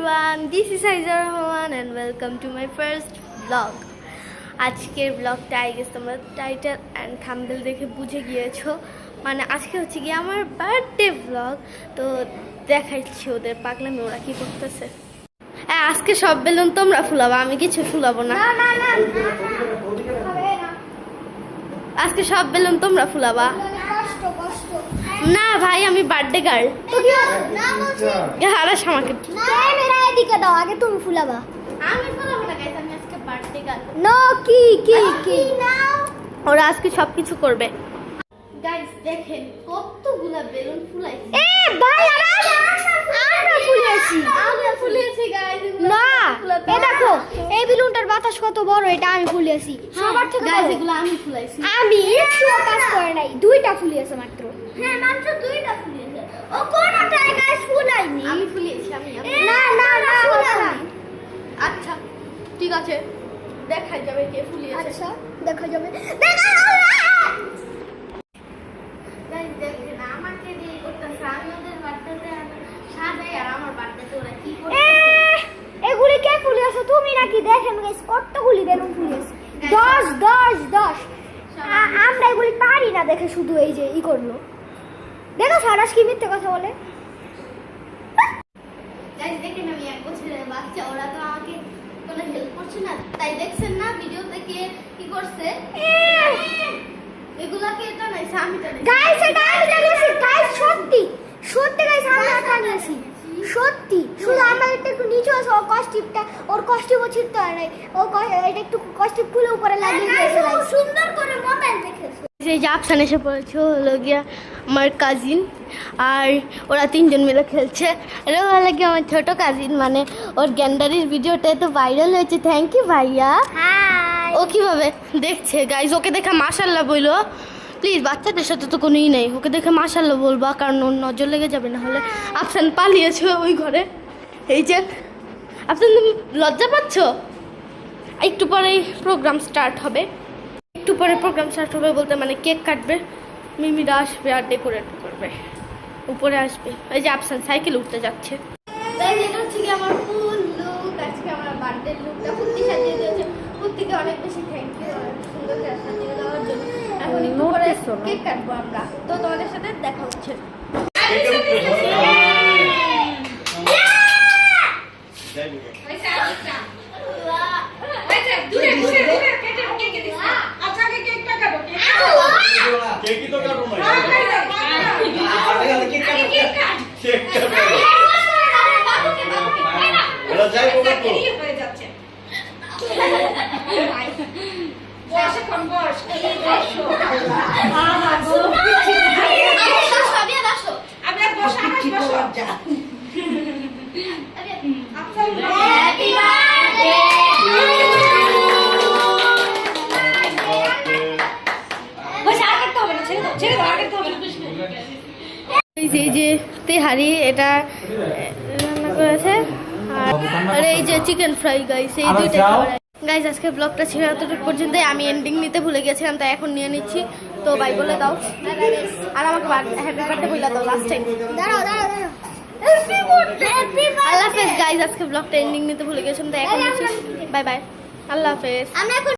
everyone, this is Aiza Rahman and welcome to my first vlog. আজকের ব্লগটা I guess তোমরা title and thumbnail দেখে বুঝে গিয়েছো মানে আজকে হচ্ছে গিয়ে আমার বার্থডে ব্লগ তো দেখাইছি ওদের পাগলামি ওরা কি করতেছে হ্যাঁ আজকে সব বেলুন তোমরা ফুলাবো আমি কিছু ফুলাবো না আজকে সব বেলুন তোমরা ফুলাবা না ভাই আমি বার্থডে গার্ল হারাস আমাকে ক্যামেরা দাও? আগে তুমি ফুলাবা। আমি ফুলাবো না গাইস আমি আজকে বার্থডে গার্ল নো কি কি কি? ওরা আজকে সব কিছু করবে। গাইস দেখেন কতগুলা বেলুন ফুলাইছে। এ ভাই আমরা ফুলেছি আমরা ফুলিয়েছি গাইস না এ দেখো এই বেলুনটার বাতাস কত বড় এটা আমি ফুলেছি সবার থেকে গাইস এগুলো আমি ফুলাইছি। আমি একটু কাজ করে নাই দুইটা ফুলিয়েছে মাত্র। হ্যাঁ মাত্র দুইটা ফুলিয়েছে। ও কোনটাই গাছ ফুলাইনি? আমি ফুলিয়েছি আমি। না ঠিক আছে। দেখাই যাবে কে ফুলিয়েছে। আচ্ছা দেখা যাবে। দেখা দেখেন আমাকে দিয়ে করতেছে। আমি ওদের বার্থডেতে সাজাই আর আমার বার্থডেতে ওরা কি এ, এগুলি কে ফুলিয়েছো? তুমি নাকি? দেখেন গাইস কতগুলি বেলুন ফুলিয়েছে। দশ দশ দশ। আমরা এগুলি পারি না দেখে শুধু এই যে ই করল। দেখো সারাস কি মিথ্যে কথা বলে। দেখেন আমি এক বছরের বাচ্চা ওরা তো কোনো হেল্প করছে না? তাই দেখছেন না ভিডিওতে কে কি করছে? এগুলাকে এটা নাই আমি টানাইছি। গাইস এটা আমি জানিয়েছি গাইস সত্যি সত্যি গাইস আমরা জানিয়েছি সত্যি শুধু আমাদের একটু নিচু আছে ওর কস্টিপটা ওর কস্টিপও ছিটতে হয় নাই। ও এটা একটু কস্টিপ খুলে উপরে লাগিয়ে দিয়েছে সুন্দর করে মোবাইল দেখেছে। যে আফসান এসে পড়েছে হলো গিয়া আমার কাজিন আর ওরা তিনজন মিলে খেলছে। এটা ভালো লাগে আমার ছোট কাজিন মানে ওর গ্যান্ডারির ভিডিওটা তো ভাইরাল হয়েছে। থ্যাংক ইউ ভাইয়া। ও কীভাবে? দেখছে গাইজ ওকে দেখে মাশাল্লাহ বইলো। প্লিজ বাচ্চাদের সাথে তো কোনোই নেই। ওকে দেখে মাশাল্লাহ বলবা কারণ ওর নজর লেগে যাবে না হলে আফসান পালিয়েছে ওই ঘরে। এই যে আফসান তুমি লজ্জা পাচ্ছ? একটু পরেই প্রোগ্রাম স্টার্ট হবে। পরে প্রোগ্রাম স্টার্ট হবে বলতে মানে কেক কাটবে মিমিরা আসবে আর ডেকোরেট করবে। উপরে আসবে। এই যে আফসান সাইকেল উঠতে যাচ্ছে। এটা হচ্ছে কি আমার ফুল লুক আজকে আমার বার্থডে লুকটা ফুর্তি সাজিয়ে দিয়েছে। ফুর্তিকে অনেক বেশি থ্যাংক ইউ সুন্দর সাজিয়ে দেওয়ার জন্য। এখন একটু পরে কেক কাটবো আমরা। তো তোমাদের সাথে দেখা হচ্ছে দূরে দূরে দূরে কেটে কেটে দিস আচ্ছা কে কেকটা কাটো কেক কেকি তো কাটো না কেক কাট কেকটা কাটো এরা যাই বলে তো দেরি হয়ে যাচ্ছে বস এখন বস বসো আমরা বস আকাশ বসো আচ্ছা হ্যাপি বার্থডে বস আর কাটতে হবে না ছেড়ে দাও ছেড়ে দাও আর কাটতে এই যে তেহারি এটা রান্না করেছে। আর আর এই যে চিকেন ফ্রাই গাইস এই দুইটা খাবার গাইস আজকে ব্লগটা ছিল এতটুকু পর্যন্ত আমি এন্ডিং নিতে ভুলে গেছিলাম তাই এখন নিয়ে নিচ্ছি। তো বাই বলে দাও। আর আমাকে হ্যাপি বার্থডে বলে দাও লাস্ট টাইম দাঁড়াও দাঁড়াও দাঁড়াও। হ্যাপি বার্থডে আল্লাহ হাফেজ। গাইজ আজকে ব্লগটা এন্ডিং নিতে ভুলে গেছিলাম তাই এখন বাই বাই আল্লাহ হাফেজ।